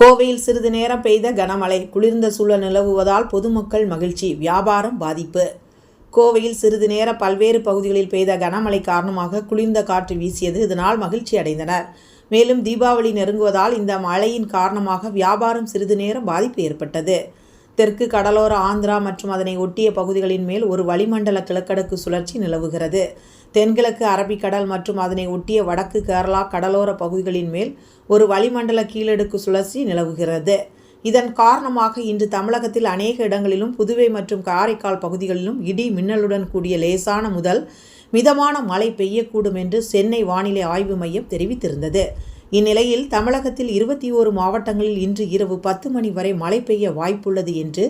கோவையில் சிறிது நேரம் பெய்த கனமழை குளிர்ந்த சூழல் நிலவுவதால் பொதுமக்கள் மகிழ்ச்சி வியாபாரம் பாதிப்பு. கோவையில் சிறிது நேர பல்வேறு பகுதிகளில் பெய்த கனமழை காரணமாக குளிர்ந்த காற்று வீசியது. இதனால் மகிழ்ச்சி அடைந்தனர். மேலும் தீபாவளி நெருங்குவதால் இந்த மழையின் காரணமாக வியாபாரம் சிறிது நேரம் பாதிப்பு ஏற்பட்டது. தெற்கு கடலோர ஆந்திரா மற்றும் அதனை ஒட்டிய பகுதிகளின் மேல் ஒரு வளிமண்டல கிழக்கடுக்கு சுழற்சி நிலவுகிறது. தென்கிழக்கு அரபிக்கடல் மற்றும் அதனை ஒட்டிய வடக்கு கேரளா கடலோர பகுதிகளின் மேல் ஒரு வளிமண்டல கீழடுக்கு சுழற்சி நிலவுகிறது. இதன் காரணமாக இன்று தமிழகத்தில் அநேக இடங்களிலும் புதுவை மற்றும் காரைக்கால் பகுதிகளிலும் இடி மின்னலுடன் கூடிய லேசான முதல் மிதமான மழை பெய்யக்கூடும் என்று சென்னை வானிலை ஆய்வு மையம் தெரிவித்திருந்தது. இந்நிலையில் தமிழகத்தில் இருபத்தி ஓரு மாவட்டங்களில் இன்று இரவு பத்து மணி வரை மழை பெய்ய வாய்ப்புள்ளது என்று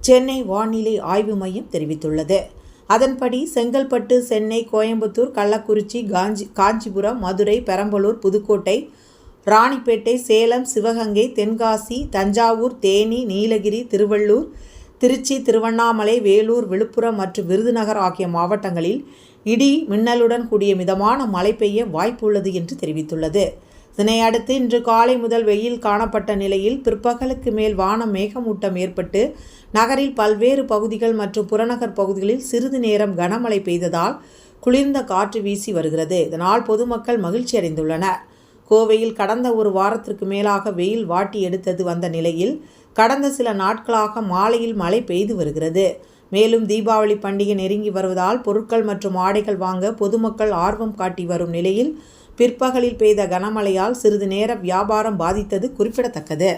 சென்னை வானிலை ஆய்வு மையம் தெரிவித்துள்ளது. அதன்படி செங்கல்பட்டு சென்னை கோயம்புத்தூர் கள்ளக்குறிச்சி காஞ்சி காஞ்சிபுரம் மதுரை பெரம்பலூர் புதுக்கோட்டை ராணிப்பேட்டை சேலம் சிவகங்கை தென்காசி தஞ்சாவூர் தேனி நீலகிரி திருவள்ளூர் திருச்சி திருவண்ணாமலை வேலூர் விழுப்புரம் மற்றும் விருதுநகர் ஆகிய மாவட்டங்களில் இடி மின்னலுடன் கூடிய மிதமான மழை பெய்ய வாய்ப்புள்ளது என்று தெரிவித்துள்ளது. இதனை அடுத்து இன்று காலை முதல் வெயில் காணப்பட்ட நிலையில் பிற்பகலுக்கு மேல் வானம் மேகமூட்டம் ஏற்பட்டு நகரில் பல்வேறு பகுதிகள் மற்றும் புறநகர் பகுதிகளில் சிறிது நேரம் கனமழை பெய்ததால் குளிர்ந்த காற்று வீசி வருகிறது. இதனால் பொதுமக்கள் மகிழ்ச்சி அடைந்துள்ளனர். கோவையில் கடந்த ஒரு வாரத்திற்கு மேலாக வெயில் வாட்டி எடுத்தது வந்த நிலையில் கடந்த சில நாட்களாக மாலையில் மழை பெய்து வருகிறது. மேலும் தீபாவளி பண்டிகை நெருங்கி வருவதால் பொருட்கள் மற்றும் ஆடைகள் வாங்க பொதுமக்கள் ஆர்வம் காட்டி வரும் நிலையில் பிற்பகலில் பெய்த கனமழையால் சிறிது நேர வியாபாரம் பாதித்தது குறிப்பிடத்தக்கது.